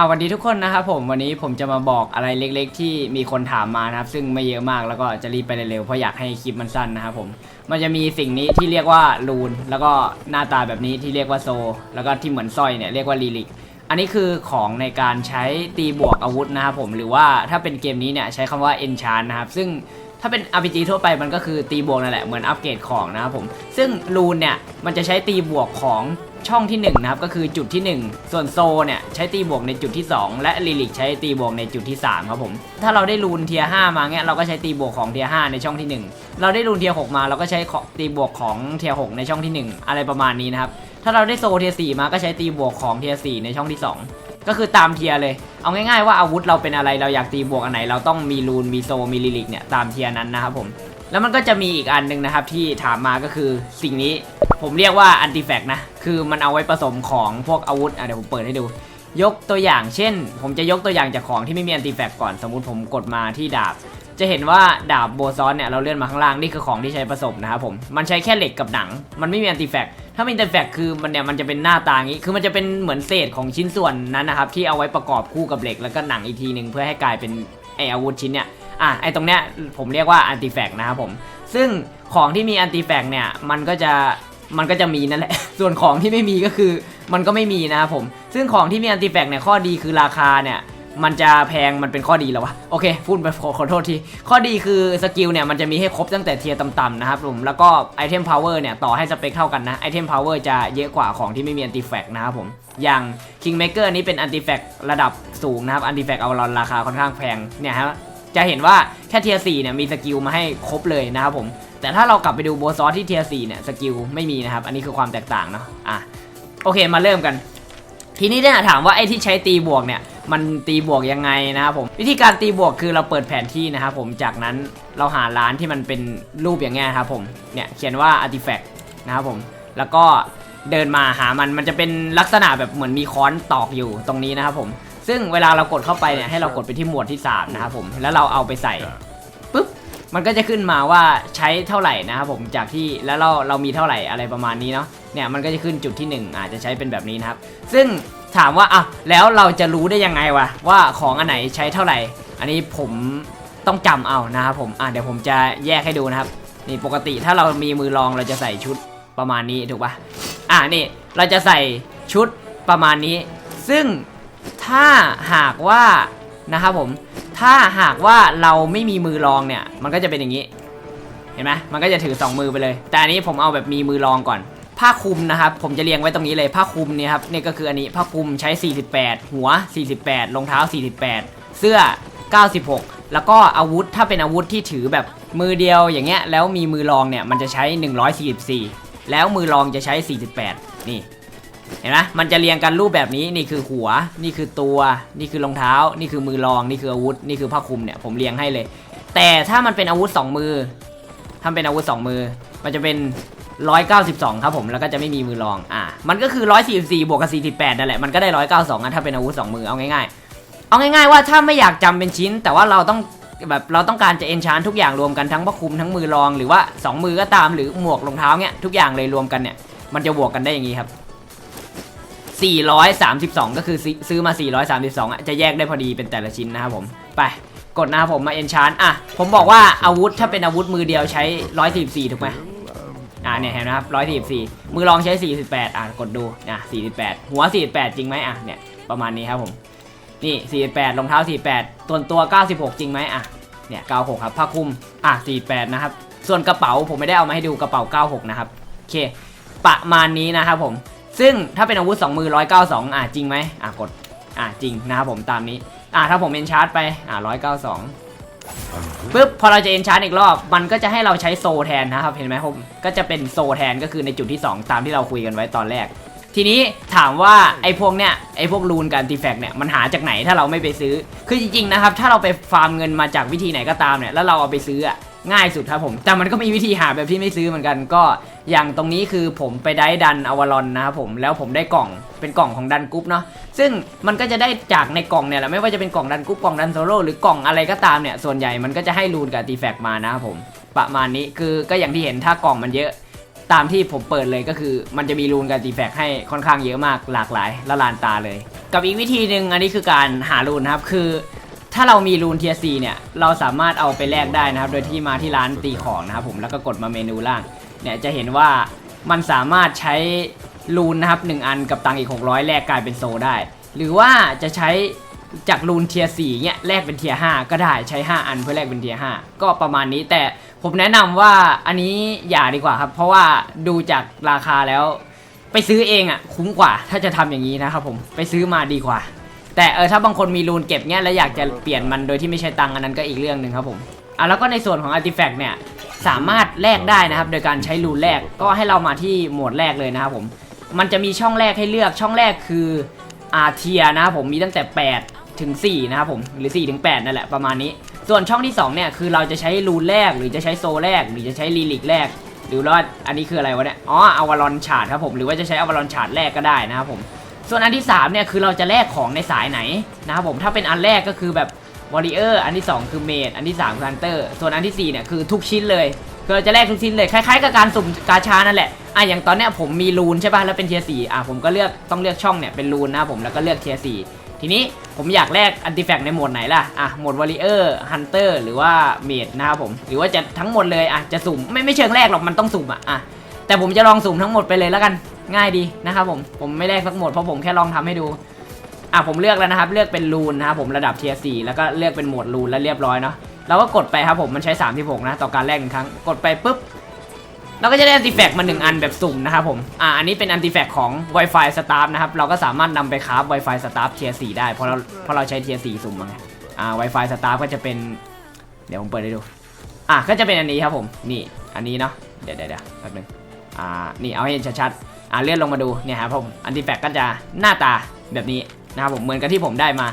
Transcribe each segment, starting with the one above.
อ่าวันนี้ทุกคนนะครับผมวันนี้ผมจะมาบอกอะไรเล็กๆ ที่มีคนถามมานะครับ ซึ่งไม่เยอะมากแล้วก็จะรีบไปเร็วๆเพราะอยากให้คลิปมันสั้นนะครับผมมันจะมีสิ่งนี้ที่เรียกว่าลูน แล้วก็หน้าตาแบบนี้ที่เรียกว่าโซ แล้วก็ที่เหมือนสร้อยเนี่ยเรียกว่าลีลิกอันนี้คือของในการใช้ตีบวกอาวุธนะครับผมหรือว่าถ้าเป็นเกมนี้เนี่ยใช้คำว่า enchant นะครับซึ่ง ถ้าเป็น RPG ทั่วไปมันก็คือตีบวกนั่นแหละเหมือนอัปเกรดของนะครับผมซึ่งรูนเนี่ยมันจะใช้ตีบวกของช่องที่ 1 นะครับ ก็คือจุดที่ 1 ส่วนโซเนี่ยใช้ตีบวกในจุดที่ 2 และลิลิกใช้ตีบวกในจุดที่ 3 ครับผม ถ้าเราได้รูนเทีย5มาเงี้ยเราก็ใช้ตีบวกของเทีย5ในช่องที่ 1 เราได้รูนเทีย6มาเราก็ใช้ตีบวกของเทีย6ในช่องที่ 1 อะไรประมาณนี้นะครับ ถ้าเราได้โซเทีย4มาก็ใช้ตีบวกของเทีย4ในช่องที่ 2 ก็คือตามเทียร์เลย เอาง่ายๆว่าอาวุธเราเป็นอะไรเราอยากตีบวกอันไหน เราต้องมีรูนมีโซมีลิลิกเนี่ยตามเทียร์นั้นนะครับผมแล้วมันก็จะมีอีกอันหนึ่งนะครับที่ถามมาก็คือสิ่งนี้ผมเรียกว่าอันติแฟกนะ คือมันเอาไว้ผสมของพวกอาวุธอะเดี๋ยวผมเปิดให้ดู ยกตัวอย่างเช่น ผมจะยกตัวอย่างจากของที่ไม่มีอันติแฟกก่อนสมมุติผมกดมาที่ดาบ จะเห็นว่าดาบโบซอนเนี่ยเราเลื่อนมาข้างล่างนี่คือของที่ใช้ผสมนะครับผมมันใช้แค่เหล็กกับหนัง มันไม่มีอันติแฟก ถ้ามีอันติแฟกคือมันเนี่ยมันจะเป็นหน้าตาอย่างนี้ คือมันจะเป็นเหมือนเศษของชิ้นส่วนนั้นนะครับที่เอาไว้ประกอบคู่กับเหล็กแล้วก็หนังอีกทีหนึ่งเพื่อให้กลายเป็นไออาวุธชิ้นเนี่ย อะไอตรงเนี้ยผมเรียกว่าอันติแฟกนะครับผม ซึ่งของที่มีอันติแฟกเนี่ยมันก็จะมันก็จะมีนั่นแหละ ส่วนของที่ไม่มีก็คือมันก็ไม่มีนะครับผม ซึ่งของที่มีอันติแฟกเนี่ยข้อดีคือราคาเนี่ย มันจะแพงมันเป็นข้อดีแล้ววะโอเคพูดไปขอขอโทษที ข้อดีคือสกิลเนี่ยมันจะมีให้ครบตั้งแต่เทียร์ต่ำๆนะครับผมแล้วก็ไอเทมพาวเวอร์เนี่ยต่อให้สเปคเท่ากันนะไอเทมพาวเวอร์จะเยอะกว่าของที่ไม่มีอันติแฟกนะครับผมอย่าง Kingmaker นี้เป็นอันติแฟกระดับสูงนะครับอันติแฟกเอาลอนราคาค่อนข้างแพงเนี่ยฮะจะเห็นว่าแค่เทียร์4เนี่ยมีสกิลมาให้ครบเลยนะครับผมแต่ถ้าเรากลับไปดูโบซอสที่เทียร์4เนี่ยสกิลไม่มีนะครับอันนี้คือความแตกต่างเนาะอะโอเคมาเริ่มกัน ทีนี้เนี่ยถามว่าไอ้ที่ใช้ตีบวกเนี่ย มันตีบวกยังไงนะครับผมวิธีการตีบวกคือเราเปิดแผนที่นะครับผมจากนั้นเราหาร้านที่มันเป็นรูปอย่างเงี้ยครับผมเนี่ยเขียนว่า artifact นะครับผมแล้วก็เดินมาหามันมันจะเป็นลักษณะแบบเหมือนมีค้อนตอกอยู่ตรงนี้นะครับผมซึ่งเวลาเรากดเข้าไปเนี่ยให้เรากดไปที่หมวดที่3นะครับผมแล้วเราเอาไปใส่ปุ๊บมันก็จะขึ้นมาว่าใช้เท่าไหร่นะครับผมจากที่แล้วเราเรามีเท่าไหร่อะไรประมาณนี้เนาะเนี่ยมันก็จะขึ้นจุดที่หนึ่งอาจจะใช้เป็นแบบนี้นะครับ ซึ่ง ถามว่าอะแล้วเราจะรู้ได้ยังไงวะว่าของอันไหนใช้เท่าไหร่ อันนี้ผมต้องจำเอานะครับผมอะเดี๋ยวผมจะแยกให้ดูนะครับนี่ปกติถ้าเรามีมือรองเราจะใส่ชุดประมาณนี้ถูกปะอะนี่เราจะใส่ชุดประมาณนี้ ซึ่งถ้าหากว่านะครับผมถ้าหากว่าเราไม่มีมือรองเนี่ย มันก็จะเป็นอย่างนี้ เห็นไหมมันก็จะถือ 2 มือไปเลย แต่อันนี้ผมเอาแบบมีมือรองก่อน ผ้าคลุมนะครับผมจะเรียงไว้ตรงนี้เลยผ้าคลุมเนี่ยครับนี่ก็คืออันนี้ผ้าคลุมใช้ 48 หัว 48รองเท้า 48 เสื้อ 96 แล้วก็อาวุธถ้าเป็นอาวุธที่ถือแบบมือเดียวอย่างเงี้ยแล้วมีมือรองเนี่ยมันจะใช้ 144 แล้วมือรองจะใช้ 48 นี่เห็นไหมมันจะเรียงกันรูปแบบนี้นี่คือหัว นี่คือตัว นี่คือรองเท้า นี่คือมือรอง นี่คืออาวุธ นี่คือผ้าคลุมเนี่ยผมเรียงให้เลย แต่ถ้ามันเป็นอาวุธ 2 มือถ้าเป็นอาวุธ 2 มือ มันจะเป็น 192 ครับผมแล้วก็จะไม่มีมือรองอ่ามันก็คือ 144 บวกกับ48นั่นแหละมันก็ได้ 192อะถ้าเป็นอาวุธ2มือเอาง่ายๆ เอาง่ายๆว่าถ้าไม่อยากจำเป็นชิ้น แต่ว่าเราต้องแบบเราต้องการจะเอนชานทุกอย่างรวมกันทั้งผ้าคลุมทั้งมือรองหรือว่า 2 มือก็ตามหรือหมวกรองเท้าเนี่ยทุกอย่างเลยรวมกันเนี่ยมันจะบวกกันได้อย่างนี้ครับ 432 ก็คือซื้อซื้อมา 432อะจะแยกได้พอดีเป็นแต่ละชิ้นนะครับผมไปกดนะครับผมมาเอนชานอะผมบอกว่าอาวุธถ้าเป็นอาวุธมือเดียวใช้ 144 ถูกไหม อ่าเนี่ยเห็นนะครับ144มือรองใช้48อะกดดูอะ48หัว48จริงไหมอะเนี่ยประมาณนี้ครับผมนี่48รองเท้า48ตัวตัว96จริงไหมอะเนี่ย96ครับผ้าคลุมอะ48นะครับส่วนกระเป๋าผมไม่ได้เอามาให้ดูกระเป๋า96นะครับโอเคประมาณนี้นะครับผมซึ่งถ้าเป็นอาวุธ 2 มือ 192 อะจริงไหมอะกด อะจริงนะครับผมตามนี้ อะถ้าผมเอนชาร์จไป อะ192 ปึ๊บพอเราจะเอนชาร์ตอีกรอบ มันก็จะให้เราใช้โซแทนนะครับ เห็นไหมผมก็จะเป็นโซแทนก็คือในจุดที่ 2 ตามที่เราคุยกันไว้ตอนแรก ทีนี้ถามว่าไอ้พวกเนี้ยไอ้พวกรูนกับตีแฟกเนี่ยมันหาจากไหนถ้าเราไม่ไปซื้อ คือจริงๆนะครับ ถ้าเราไปฟาร์มเงินมาจากวิธีไหนก็ตามเนี่ยแล้วเราเอาไปซื้ออะ ง่ายสุดครับผมแต่มันก็มีวิธีหาแบบที่ไม่ซื้อเหมือนกันก็อย่างตรงนี้คือผมไปได้ดันอวารอนนะครับผมแล้วผมได้กล่องเป็นกล่องของดันกรุ๊ปเนาะซึ่งมันก็จะได้จากในกล่องเนี่ยแหละไม่ว่าจะเป็นกล่องดันกรุ๊ปกล่องดันโซโล่หรือกล่องอะไรก็ตามเนี่ยส่วนใหญ่มันก็จะให้รูนกับตีแฟกมานะครับผมประมาณนี้คือก็อย่างที่เห็นถ้ากล่องมันเยอะ ตามที่ผมเปิดเลยก็คือ มันจะมีรูนกับตีแฟกให้ค่อนข้างเยอะมากหลากหลายละลานตาเลย กับอีกวิธีหนึ่งอันนี้คือการหารูนนะครับคือ ถ้าเรามีรูนเทียซีเนี่ยเราสามารถเอาไปแลกได้นะครับ โดยที่มาที่ร้านตีของนะครับผมแล้วก็กดมาเมนูล่างเนี่ยจะเห็นว่ามันสามารถใช้รูนนะครับหนึ่งอันกับตังอีก 600 แลกกลายเป็นโซได้ หรือว่าจะใช้จากรูนเทียสี่เนี่ยแลกเป็นเทียห้าก็ได้ใช้ 5 อันเพื่อแลกเป็นเทียห้าก็ประมาณนี้แต่ผมแนะนำว่าอันนี้อย่าดีกว่าครับ เพราะว่าดูจากราคาแล้ว ไปซื้อเองอะคุ้มกว่าถ้าจะทำอย่างนี้นะครับผมไปซื้อมาดีกว่า แต่เออถ้าบางคนมีรูนเก็บเงี้ยแล้วอยากจะเปลี่ยนมันโดยที่ไม่ใช่ตังค์อันนั้นก็อีกเรื่องหนึ่งครับผมอะแล้วก็ในส่วนของ Artifact เนี่ยสามารถแลกได้นะครับ โดยการใช้รูนแรกก็ให้เรามาที่โหมดแรกเลยนะครับผมมันจะมีช่องแรกให้เลือกช่องแรกคืออาเทียนะครับผมมีตั้งแต่ 8 ถึง 4 นะครับผมหรือ 4 ถึง 8 นั่นแหละประมาณนี้ ส่วนช่องที่ 2 เนี่ย คือเราจะใช้รูนแรก หรือจะใช้โซแรก หรือจะใช้ลีลิกแรก หรือว่าอันนี้คืออะไรวะเนี่ยอ๋ออวารอนชาดครับผม หรือว่าจะใช้อวารอนชาดแรกก็ได้นะครับผม ส่วนอันที่3เนี่ยคือเราจะแลกของในสายไหนนะครับผมถ้าเป็นอันแรกก็คือแบบวอริเออร์อันที่ 2 คือเมดอันที่3คือฮันเตอร์ส่วนอันทีสี่4เนี่ยคือทุกชิ้นเลยคือเราจะแลกทุกชิ้นเลยคล้ายๆกับการสุ่มกาชานั่นแหละอะอย่างตอนเนี้ยผมมีรูนใช่ป่ะแล้วเป็นเทียสี่อะผมก็เลือกต้องเลือกช่องเนี่ยเป็นรูนนะครับผมแล้วก็เลือกเทียสี่ทีนี้ผมอยากแลกอันติแฟกในโหมดไหนล่ะ อะโหมดวอริเออร์ฮันเตอร์หรือว่าเมดนะครับผม หรือว่าจะทั้งหมดเลย อะจะสุ่มไม่ไม่เชิงแรกหรอกมันต้องสุ่มอะอะแต่ผมจะลองสุ่มทั้งหมดไปเลยแล้วกัน ง่ายดีนะครับผม ผมไม่แลกสักหมดเพราะผมแค่ลองทำให้ดู อะผมเลือกแล้วนะครับ เลือกเป็นรูนนะครับผมระดับเทียร์สแล้วก็เลือกเป็นโหมดรูนแล้วเรียบร้อยเนาะเราก็กดไปครับผมมันใช้36นะต่อการแลกหนึ่งครั้งกดไปปุ๊บเราก็จะได้อันติแฟกมาหนึ่งอันแบบสุ่มนะครับผม อะอันนี้เป็นอันติแฟกของ Wi-Fi Staff นะครับ เราก็สามารถนำไปคราฟ Wi-Fi Staff เทียร์สได้ เพราะเรา เพราะเราใช้เทียร์สสุ่มมาไง อ่า Wi-Fi Staff ก็จะเป็น เดี๋ยวผมเปิดให้ดู อะก็จะเป็นอันนี้ครับผม นี่ อันนี้เนาะ เดี๋ยวเดี๋ยวเดี๋ยวแป๊บนึง อ่า นี่เอาให้เห็นชัดๆ อ่าเลื่อนลงมาดูเนี่ยครับผมอันติแฟกก็จะหน้าตาแบบนี้นะครับผมเหมือนกับที่ผมได้มา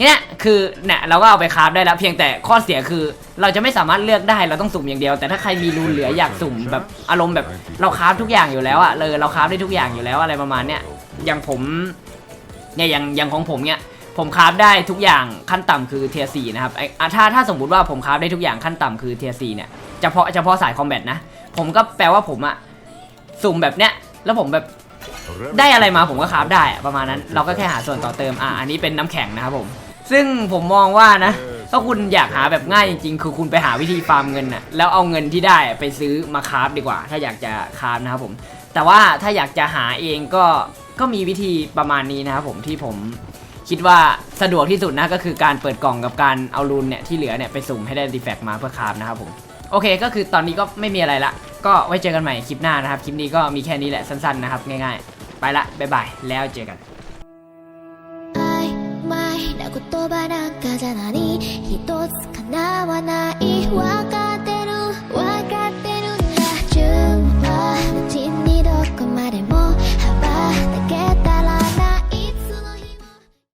เนี่ยคือเนี่ยเราก็เอาไปคราฟได้แล้วเพียงแต่ข้อเสียคือ เราจะไม่สามารถเลือกได้เราต้องสุ่มอย่างเดียว แต่ถ้าใครมีรูนเหลืออยากสุ่มแบบอารมณ์แบบเราคราฟทุกอย่างอยู่แล้วอะเลยเราคราฟได้ทุกอย่างอยู่แล้วอะไรประมาณเนี้ยอย่างผมเนี่ยอย่างอย่างของผมเนี่ยผมคราฟได้ทุกอย่างขั้นต่ำคือเทียร์นะครับไอ้อะถ้าถ้าสมมติว่าผมคราฟได้ทุกอย่างขั้นต่ำคือเทียร์เนี่ยเฉพาะเฉพาะสายคอมแบทนะผมก็แปลว่าผมอะสุ่มแบบเนี้ย แล้วผมแบบได้อะไรมาผมก็คราฟได้ประมาณนั้น เราก็แค่หาส่วนต่อเติมอะอันนี้เป็นน้ำแข็งนะครับผม ซึ่งผมมองว่านะถ้าคุณอยากหาแบบง่ายจริงๆ คือคุณไปหาวิธีฟาร์มเงินน่ะแล้วเอาเงินที่ได้ไปซื้อมาคราฟดีกว่า ถ้าอยากจะคราฟนะครับผม แต่ว่าถ้าอยากจะหาเองก็ก็มีวิธีประมาณนี้นะครับผมที่ผมคิดว่าสะดวกที่สุดนะก็คือการเปิดกล่องกับการเอารูนเนี่ยที่เหลือเนี่ยไปสุ่มให้ได้ดีแฟกมาเพื่อคราฟนะครับผมโอเค ก็คือตอนนี้ก็ไม่มีอะไรละ ก็ไว้เจอกันใหม่คลิปหน้านะครับ คลิปนี้ก็มีแค่นี้แหละสั้นๆนะครับ ง่ายๆ ไปละ บ๊ายบาย แล้วเจอกัน 曖昧な言葉なんかじゃ何一つ叶わないわか